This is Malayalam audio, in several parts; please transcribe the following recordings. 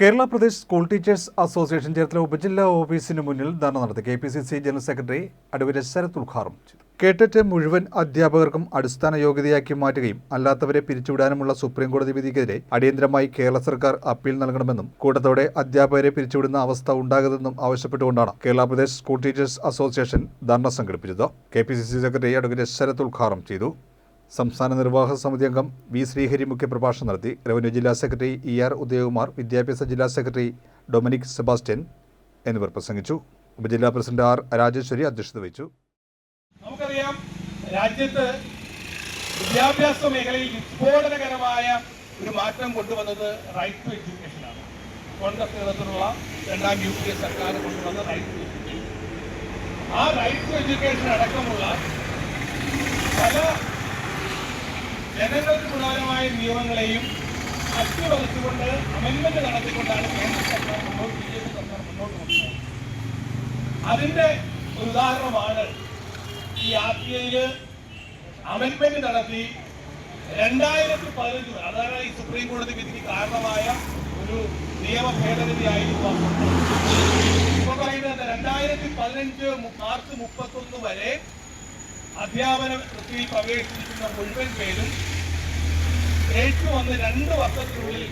Kerala Pradesh school teachers association Cherthala ഉപജില്ലാ ഓഫീസിന് മുന്നിൽ ധർണ നടത്തി. K P C C general secretary advocate Sarath ഉദ്ഘാടനം ചെയ്തു. കേട്ടറ്റ് മുഴുവൻ അധ്യാപകർക്കും അടിസ്ഥാന യോഗ്യതയാക്കി മാറ്റുകയും അല്ലാത്തവരെ പിരിച്ചുവിടാനുമുള്ള സുപ്രീംകോടതി വിധിക്കെതിരെ അടിയന്തരമായി കേരള സർക്കാർ അപ്പീൽ നൽകണമെന്നും കൂട്ടത്തോടെ അധ്യാപകരെ പിരിച്ചുവിടുന്ന അവസ്ഥ ഉണ്ടാകരുതെന്നും ആവശ്യപ്പെട്ടുകൊണ്ടാണ് Kerala Pradesh school teachers association dharna സംഘടിപ്പിച്ചത്. കെ സെക്രട്ടറി അഡ്വക്കേറ്റ് ശരത് ഉദ്ഘാടനം ചെയ്തു. സംസ്ഥാന നിർവാഹക സമിതി അംഗം വി ശ്രീഹരി മുഖ്യപ്രഭാഷണം നടത്തി. റവന്യൂ ജില്ലാ സെക്രട്ടറി ഇ ആർ ഉദയകുമാർ വിദ്യാഭ്യാസ ജില്ലാ സെക്രട്ടറി ഡൊമിനിക് സെബാസ്റ്റ്യൻ എന്നിവർ പ്രസംഗിച്ചു. ഉപജില്ലാ പ്രസിഡന്റ് ആർ രാജേശ്വരി അധ്യക്ഷത വഹിച്ചു. നമുക്കറിയാം രാജ്യത്ത് വിദ്യാഭ്യാസ മേഖലയിൽ വിസ്ഫോടനകരമായ ഒരു മാറ്റം കൊണ്ടുവന്നത് റൈറ്റ് ടു എഡ്യൂക്കേഷനാണ് കോൺഗ്രസ് നേതൃത്വത്തിലുള്ള രണ്ടാം യു പി എ സർക്കാർ കൊണ്ടുവന്ന റൈറ്റ് ടു എഡ്യൂക്കേഷൻ ആ റൈറ്റ് ടു എഡ്യൂക്കേഷൻ അടക്കമുള്ള പല ജനങ്ങൾക്ക് ഗുണകരമായ നിയമങ്ങളെയും അട്ടിമറിച്ചുകൊണ്ട് അമെന്മെന്റ് നടത്തിക്കൊണ്ടാണ് കേന്ദ്ര സർക്കാർ മുന്നോട്ട് ബി ജെ പി സർക്കാർ മുന്നോട്ട് കൊണ്ടുപോകുന്നത് അതിന്റെ ഒരു ഉദാഹരണമാണ് ഈ ആർ ടി ഐയിൽ അമെന്മെന്റ് നടത്തി രണ്ടായിരത്തി പതിനഞ്ച് അതാണ് ഈ സുപ്രീം കോടതി വിധിക്ക് കാരണമായ ഒരു നിയമ ഭേദഗതിയായിരുന്നു ഇപ്പൊ പറയുന്നത് രണ്ടായിരത്തി പതിനഞ്ച് മാർച്ച് മുപ്പത്തൊന്ന് വരെ അധ്യാപന വൃത്തിയിൽ പ്രവേശിച്ചിരിക്കുന്ന മുഴുവൻ പേരും ഏറ്റവും വന്ന് രണ്ട് വർഷത്തിനുള്ളിൽ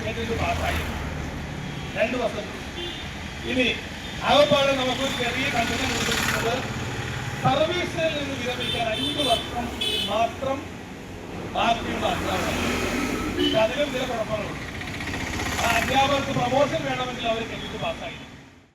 കേന്ദ്രത്തിൽ പാസ്സായി രണ്ട് വർഷത്തിനുള്ളിൽ. ഇനി ആകപ്പാടെ നമുക്ക് ചെറിയ കണ്ടനം സർവീസിൽ നിന്ന് വിരമിക്കാൻ അഞ്ച് വർഷം മാത്രം ബാക്കിയുള്ള അധ്യാപകർ. അതിലും ചില കുഴപ്പങ്ങളുണ്ട്. ആ അധ്യാപകർക്ക് പ്രമോഷൻ വേണമെങ്കിൽ അവർ കെട്ടിട്ട് പാസ്സായി